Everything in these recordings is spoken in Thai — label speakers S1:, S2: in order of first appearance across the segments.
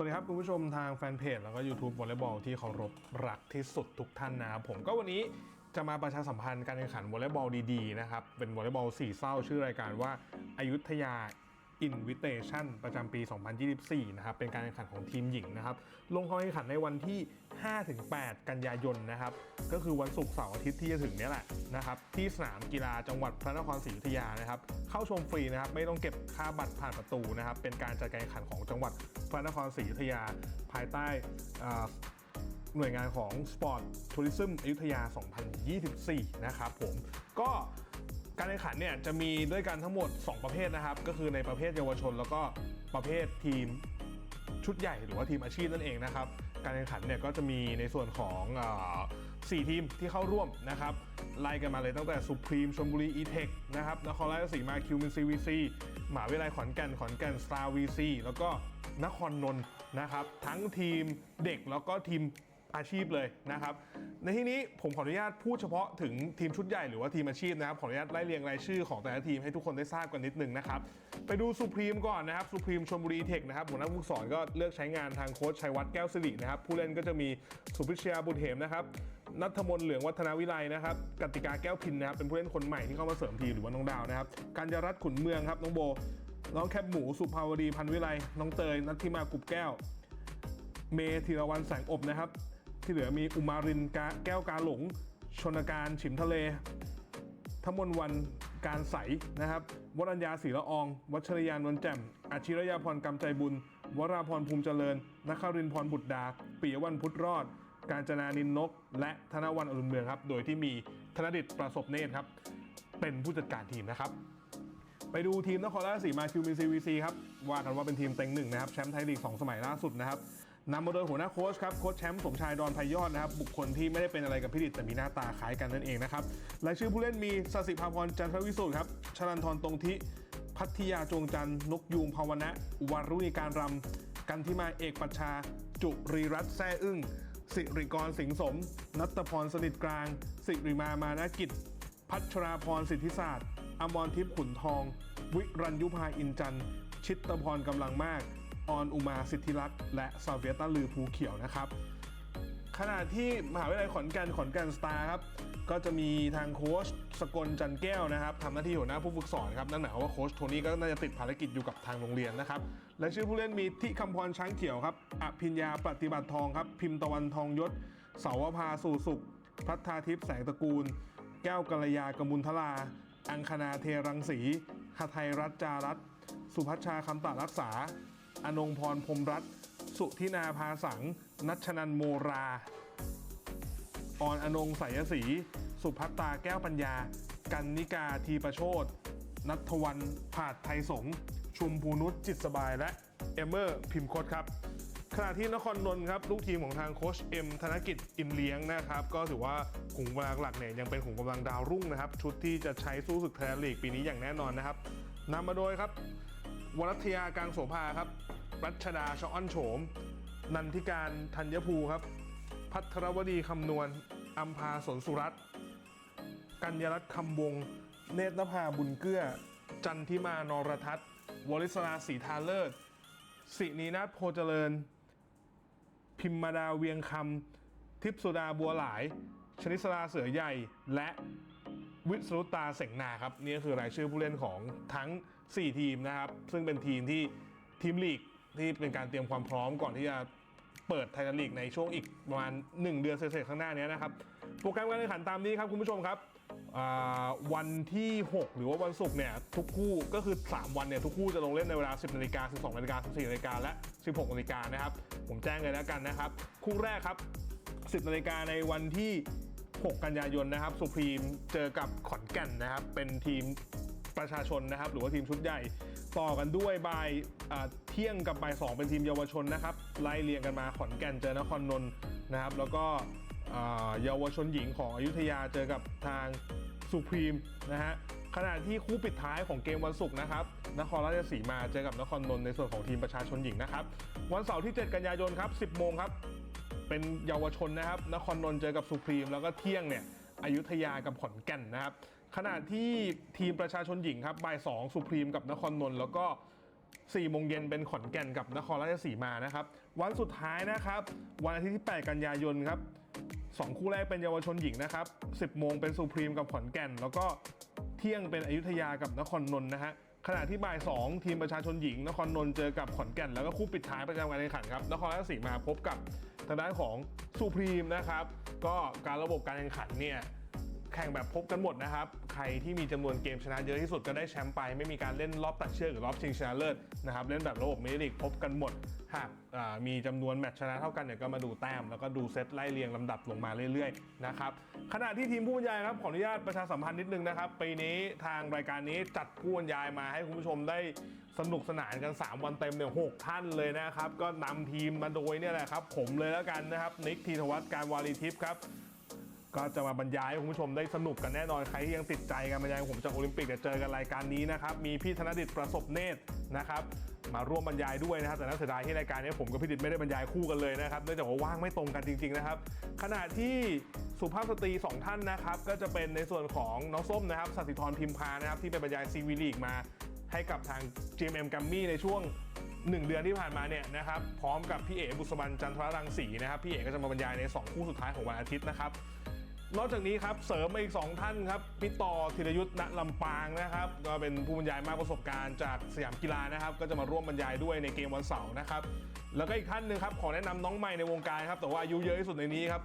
S1: สวัสดีครับคุณผู้ชมทางแฟนเพจแล้วก็ YouTube วอลเลย์บอลที่เคารพรักที่สุดทุกท่านนะครับผมก็วันนี้จะมาประชาสัมพันธ์การแข่งขันวอลเลย์บอลดีๆนะครับเป็นวอลเลย์บอลสี่เศร้าชื่อรายการว่าอายุทยา Invitation ประจำปี 2024 นะครับ เป็นการแข่งขันของทีมหญิงนะครับ ลงเข้าแข่งขันในวันที่ 5-8 กันยายนนะครับ ก็คือวันศุกร์เสาร์อาทิตย์ที่จะถึงนี้แหละนะครับ ที่สนามกีฬาจังหวัดพระนครศรีอยุธยานะครับ เข้าชมฟรีนะครับ ไม่ต้องเก็บค่าบัตรผ่านประตูนะครับ เป็นการจัดการแข่งขันของจังหวัดพระนครศรีอยุธยา ภายใต้หน่วยงานของ Sport Tourism อยุธยา 2024 นะครับผม ก็ การแข่งขันเนี่ยจะมีด้วยกันทั้งหมด 2 ประเภทนะครับ ก็คือในประเภทเยาวชน แล้วก็ประเภททีมชุดใหญ่หรือว่าทีมอาชีพนั่นเองนะครับ การแข่งขันเนี่ยก็จะมีในส่วนของสี่ทีมที่เข้าร่วมนะครับไล่กันมาเลยตั้งแต่สุพรีมชลบุรีอีเทคนะครับนครราชสีมาคิวมินซีวีซีหมหาวิทยาลัยขอนแก่นขอนแก่นสตาร์วีซีแล้วก็นครนนท์นะครับ ทั้งทีมเด็กแล้วก็ทีม อาชีพเลยนะครับ ในที่นี้ผมขออนุญาตพูดเฉพาะถึงทีมชุดใหญ่หรือว่าทีมอาชีพนะครับ ขออนุญาตไล่เรียงรายชื่อของแต่ละทีมให้ทุกคนได้ทราบกันนิดนึงนะครับ ไปดูสุพรีมก่อนนะครับสุพรีมชลบุรีเทคนะครับหัวหน้าผู้สอนก็เลือกใช้งานทางโค้ชชัยวัฒน์แก้วสิรินะครับ ผู้เล่นก็จะมีสุพิชยาบุตรเหมนะครับนัทมนเหลืองวัฒนาวิไลนะครับกติกาแก้วพินนะครับเป็นผู้เล่นคนใหม่ที่เข้ามาเสริมทีมหรือว่าน้องดาวนะครับกัญญารัตน์ขุนเมืองครับน้องโบน้องแคบหมูสุภาวดีพันวิไลน้องเตยนัทธิมากุบแก้ว เมธีรวันแสงอบนะครับ ที่เหลือมีอุมารินกาแก้วกาหลง ชนการฉิมทะเลทมนวันการใสนะครับวรัญญาศรีละออง วัชรยานวลแจ่มอาชิรยาพรกำใจบุญ วราพรภูมิเจริญนครินพรบุตรดาปิยวันพุทธรอด การจนานินนก และธนวันอรุณเมืองครับ โดยที่มีธนดิตประสบเนตรครับ เป็นผู้จัดการทีมนะครับ ไปดูทีมนครราชสีมาคิวมินซีวีซีครับว่ากันว่าเป็นทีมเต็งหนึ่งนะครับแชมป์ไทยลีก2สมัยล่าสุดนะครับ นำมาโดยหัวหน้าโค้ชครับโค้ชแชมป์สมชายดอนพยอดนะครับ บุคคลที่ไม่ได้เป็นอะไรกับพิดิตแต่มีหน้าตาคล้ายกันนั่นเองนะครับรายชื่อผู้เล่นมีสสิภาพรจันทรวิสุทธ์ครับชลันทรตรงทิพัทยาจงจันนกยูงภาวนะวารุณีการรำกันทิมาเอกปัชชา จุรีรัตน์แซ่อึ้งสิริกรสิงสม นัตพรสนิทกลาง สิริมามานากิจ พัชราพรสิทธิศาสตร์อมรทิพย์ขุนทอง วิรัญยุพาอินจันชิตตพรกำลังมาก ออนอุมาสิทธิรักษ์และซาเวียตาลือภูเขียวนะครับขณะที่มหาวิทยาลัยขอนแก่นขอนแก่นสตาร์ครับก็จะมีทางโค้ชสกลจันแก้วนะครับทำหน้าที่หัวหน้าผู้ฝึกสอนครับนั่นหมายความว่าโค้ชโทนี่ก็น่าจะติดภารกิจอยู่กับทางโรงเรียนนะครับและชื่อผู้เล่นมีทิคำพรช้างเขียวครับอภิญญาปฏิบัติทองครับพิมพ์ตะวันทองยศ เสาวภาสู่สุข พัฒนาทิพย์แสงตระกูล แก้วกัลยากมุลทลา อังคณาเทรังสีหทัยรัตจารัตสุพัชชาคำตารักษา อนงพรพรมรัตน์สุทินาภาสัง นัชนันโมราออนอนงสายศรีสุภัตตาแก้วปัญญา กันนิกาทีประโชดนัทวันผาดไทยสงชุมพูนุชจิตสบายและเอมเมอร์พิมพ์คดครับขณะที่นครนนท์ครับลูกทีมของทางโค้ชเอ็มธนกิจอินเลี้ยงนะครับ ก็ถือว่าขุมกำลังหลักเนี่ยยังเป็นขุมกำลังดาวรุ่งนะครับ ชุดที่จะใช้สู้ศึกไทยลีกปีนี้อย่างแน่นอนนะครับนำมาโดยครับ วรัตยาการโสภาครับ รัชดาชอ้อนโฉม นันทิการธัญภูครับ พัทรวดีคำนวณอัมพาสนสุรัตน์กัญญรัตน์คำวง เนตรนภาบุญเกื้อ จันทิมานรทัศน์วลิศราศรีทาเลิศสินีนาถโพเจริญ พิมมาดาเวียงคำทิพสุดาบัวหลาย ชนิสราเสือใหญ่และ วิสรุตตาเสงนาครับนี่ก็คือรายชื่อผู้เล่นของทั้ง 4 ทีมนะครับ ซึ่งเป็นทีมที่ทีมลีกที่เป็นการเตรียมความพร้อมก่อนที่จะเปิดไทยลีกในช่วงอีกประมาณ 1 เดือนเศษๆข้างหน้านี้นะครับ โปรแกรมการแข่งขันตามนี้ครับคุณผู้ชมครับวันที่ 6 หรือว่าวันศุกร์เนี่ยทุกคู่ก็คือ 3 วันเนี่ยทุกคู่จะลงเล่นในเวลา 10นาฬิกา12นาฬิกา14นาฬิกาและ 16นาฬิกานะครับ ผมแจ้งเลยแล้วกันนะครับ คู่แรกครับ 10นาฬิกาในวันที่ 6 กันยายนนะครับสุพรีมเจอกับขอนแก่นนะครับ เป็นทีมประชาชนนะครับ หรือว่าทีมชุดใหญ่ ต่อกันด้วยบ่ายเที่ยงกับบ่ายสองเป็นทีมเยาวชนนะครับ ไล่เรียงกันมาขอนแก่นเจอนครนนท์นะครับ แล้วก็เยาวชนหญิงของอยุธยาเจอกับทางสุพรีมนะฮะขณะที่คู่ปิดท้ายของเกมวันศุกร์นะครับ นครราชสีมาเจอกับนครนนท์ในส่วนของทีมประชาชนหญิงนะครับ วันเสาร์ที่ 7 กันยายนครับ 10 โมงครับ เป็นเยาวชนนะครับนครนนท์เจอกับสุพรีม แล้วก็เที่ยงเนี่ยอยุธยากับขอนแก่นนะครับขณะที่ทีมประชาชนหญิงครับบ่ายสองสุพรีมกับนครนนท์แล้วก็4โมงเย็นเป็นขอนแก่นกับนครราชสีมานะครับ วันสุดท้ายนะครับ วันอาทิตย์ที่ 8 กันยายนครับสองคู่แรกเป็นเยาวชนหญิงนะครับ 10 โมงเป็นสุพรีมกับขอนแก่น แล้วก็เที่ยงเป็นอยุธยากับนครนนท์นะฮะ ขณะที่บ่าย 2 ทีมประชาชนหญิง นครนนท์เจอกับขอนแก่น แล้วก็คู่ปิดท้ายประจำการแข่งขันครับนครราชสีมาพบกับทางด้านของสุพรีมนะครับ ก็การระบบการแข่งขันเนี่ย ข่งแบบพบกันหมดนะครับ ใครที่มีจำนวนเกมชนะเยอะที่สุดก็ได้แชมป์ไป ไม่มีการเล่นรอบตัดเชือกหรือรอบชิงชนะเลิศนะครับ เล่นแบบระบบเมลิกพบกันหมด หากมีจำนวนแมตช์ชนะเท่ากันเนี่ยก็มาดูแต้ม แล้วก็ดูเซตไล่เรียงลำดับลงมาเรื่อยๆนะครับ ขณะที่ทีมผู้บรรยายครับขออนุญาตประชาสัมพันธ์นิดนึงนะครับ ปีนี้ทางรายการนี้จัดผู้บรรยายมาให้คุณผู้ชมได้สนุกสนานกัน 3 วันเต็มเนี่ยหกท่านเลยนะครับ ก็นำทีมมาโดยเนี่ยแหละครับ ผมเลยแล้วกันนะครับ นิกธีธวัฒน์การวารีทิพย์ครับ ก็จะมาบรรยายให้คุณผู้ชมได้สนุกกันแน่นอนใครที่ยังติดใจการบรรยายของผมจากโอลิมปิกจะเจอกันรายการนี้นะครับมีพี่ธนดิตประสบเนตรนะครับมาร่วมบรรยายด้วยนะครับแต่น่าเสียดายที่รายการนี้ผมกับพี่ดิตไม่ได้บรรยายคู่กันเลยนะครับเนื่องจากว่าว่างไม่ตรงกันจริง ๆนะครับ ขณะที่สุภาพสตรี 2 ท่านนะครับก็จะเป็นในส่วนของน้องส้มนะครับสัสิธรพิมพานะครับที่ไปบรรยายซีวีลีกมา ให้กับทาง GMM g a m m y ในช่วง 1 เดือนที่ผ่านมาเนี่ยนะครับพร้อมกับพี่เอ๋บุษบันจันทรรังสีนะครับพี่เอ๋ก็จะมาบรรยายใน 2 คู่สุดท้ายของวันอาทิตย์นะครับ นอกจากนี้ครับเสริมมาอีก 2 ท่านครับพี่ต่อธีรยุทธ์ณลำปางนะครับ ก็เป็นผู้บรรยายมากประสบการณ์จากสยามกีฬานะครับ ก็จะมาร่วมบรรยายด้วยในเกมวันเสาร์นะครับ แล้วก็อีกท่านหนึ่งครับขอแนะนำน้องใหม่ในวงการครับแต่ว่าอายุเยอะที่สุดในนี้ครับ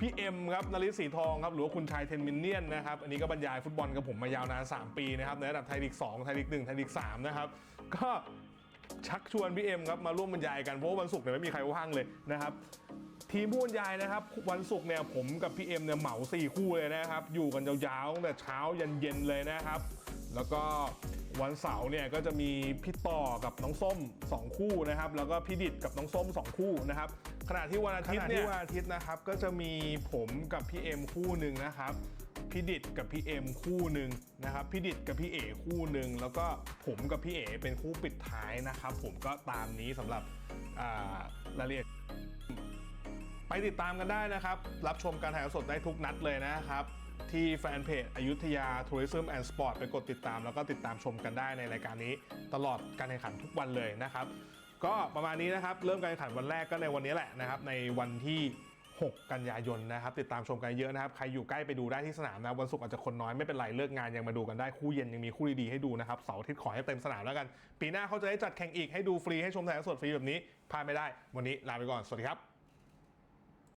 S1: พี่เอ็มครับนริศสีทองครับหรือว่าคุณชายเทนมินเนียนนะครับอันนี้ก็บรรยายฟุตบอลกับผมมายาวนาน 3 ปีนะครับในระดับไทยลีก2ไทยลีก1ไทยลีก3นะครับก็ชักชวนพี่เอ็มครับมาร่วมบรรยายกันเพราะว่าวันศุกร์เนี่ยไม่มีใครว่างเลยนะครับ ทีมผู้บรรยายนะครับ วันศุกร์เนี่ยผมกับพี่เอ็มเนี่ยเหมาสี่คู่เลยนะครับ อยู่กันยาวๆตั้งแต่เช้ายันเย็นเลยนะครับ แล้วก็วันเสาร์เนี่ยก็จะมีพี่ต่อกับน้องส้ม 2 คู่นะครับ แล้วก็พี่ดิดกับน้องส้ม 2 คู่นะครับขณะที่วันอาทิตย์เนี่ยวันอาทิตย์นะครับก็จะมีผมกับพี่เอ็มคู่หนึ่งนะครับพี่ดิดกับพี่เอ็มคู่หนึ่งนะครับพี่ดิดกับพี่เอคู่หนึ่งแล้วก็ผมกับพี่เอเป็นคู่ปิดท้ายนะครับ ผมก็ตามนี้สำหรับอ่ารายละเอียด ติดตามกันได้นะครับ รับชมการถ่ายสดได้ทุกนัดเลยนะครับ ที่แฟนเพจอยุธยา Tourism and Sport ไปกดติดตามแล้วก็ติดตามชมกันได้ในรายการนี้ ตลอดการแข่งขันทุกวันเลยนะครับ ก็ประมาณนี้นะครับเริ่มการแข่งขันวันแรกก็ในวันนี้แหละนะครับ ในวันที่ 6 กันยายนนะครับ ติดตามชมกันเยอะนะครับ ใครอยู่ใกล้ไปดูได้ที่สนามนะวันศุกร์อาจจะคนน้อยไม่เป็นไรเลิกงานยังมาดูกันได้คู่เย็นยังมีคู่ดีๆให้ดูนะครับเสาร์อาทิตย์ขอให้เต็มสนามแล้วกัน ปีหน้าเขาจะได้จัดแข่งอีกให้ดูฟรีให้ชมถ่ายสดฟรีแบบนี้พลาดไม่ได้ วันนี้ลาไปก่อนสวัสดีครับ